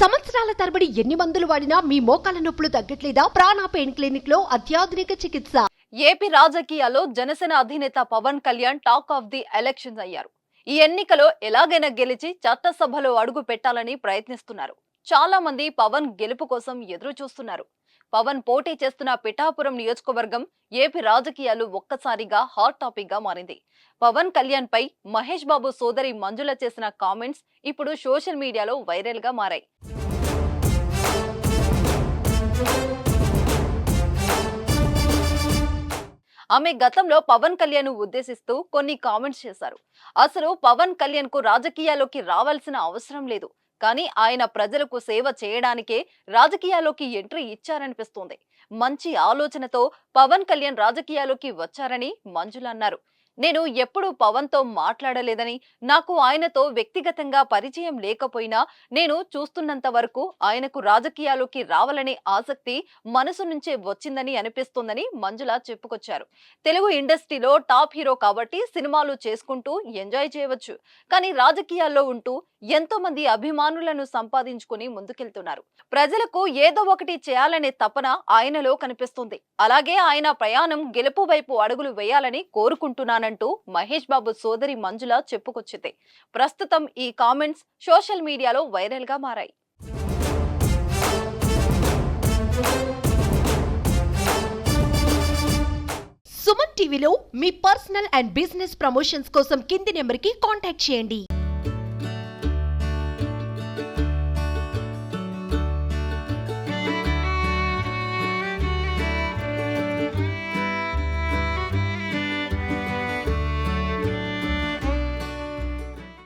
సంవత్సరాల తరబడి ఎన్ని మందులు వాడినా మీ మోకాల నొప్పులు తగ్గట్లేదా? ప్రాణ పెయిన్ క్లినిక్లో అత్యాధునిక చికిత్స. ఏపీ రాజకీయాల్లో జనసేన అధినేత Pawan Kalyan talk of the elections అయ్యారు. ఈ ఎన్నికలో ఎలాగైనా గెలిచి చట్టసభలో అడుగు పెట్టాలని ప్రయత్నిస్తున్నారు. చాలా మంది పవన్ గెలుపు కోసం ఎదురు చూస్తున్నారు పవన్ పోటీ చేస్తున్న పిఠాపురం నియోజకవర్గం ఏపీ రాజకీయాలు ఒక్కసారిగా హాట్ టాపిక్గా మారింది. పవన్ కళ్యాణ్ పై మహేష్ బాబు సోదరి మంజుల చేసిన కామెంట్స్ ఇప్పుడు సోషల్ మీడియాలో వైరల్గా మారాయి. ఆమె గతంలో పవన్ కళ్యాణ్ ఉద్దేశిస్తూ కొన్ని కామెంట్స్ చేశారు. అసలు పవన్ కళ్యాణ్కు రాజకీయాల్లోకి రావాల్సిన అవసరం లేదు. కానీ ఆయన ప్రజలకు సేవ చేయడానికే రాజకీయాల్లోకి ఎంట్రీ ఇచ్చారనిపిస్తోంది. మంచి ఆలోచనతో పవన్ కళ్యాణ్ రాజకీయాల్లోకి వచ్చారని మంజుల అన్నారు. నేను ఎప్పుడూ పవన్తో మాట్లాడలేదని నాకు ఆయనతో వ్యక్తిగతంగా పరిచయం లేకపోయినా నేను చూస్తున్నంత వరకు ఆయనకు రాజకీయాల్లోకి రావాలనే ఆసక్తి మనసు నుంచే వచ్చిందని అనిపిస్తోందని మంజుల చెప్పుకొచ్చారు. తెలుగు ఇండస్ట్రీలో టాప్ హీరో కాబట్టి సినిమాలు చేసుకుంటూ ఎంజాయ్ చేయవచ్చు. కానీ రాజకీయాల్లో ఉంటూ ఎంతో మంది అభిమానులను సంపాదించుకుని ముందుకెళ్తున్నారు. ప్రజలకు ఏదో ఒకటి చేయాలనే తపన ఆయనలో కనిపిస్తుంది. అలాగే ఆయన ప్రయాణం గెలుపు వైపు అడుగులు వేయాలని కోరుకుంటున్నానంటూ మహేష్ బాబు సోదరి మంజుల చెప్పుకొచ్చింది. ప్రస్తుతం ఈ కామెంట్స్ సోషల్ మీడియాలో వైరల్గా మారాయి. సుమన్ టీవీలో మీ పర్సనల్ అండ్ బిజినెస్ ప్రమోషన్స్ కోసం కింది నెంబర్కి కాంటాక్ట్ చేయండి.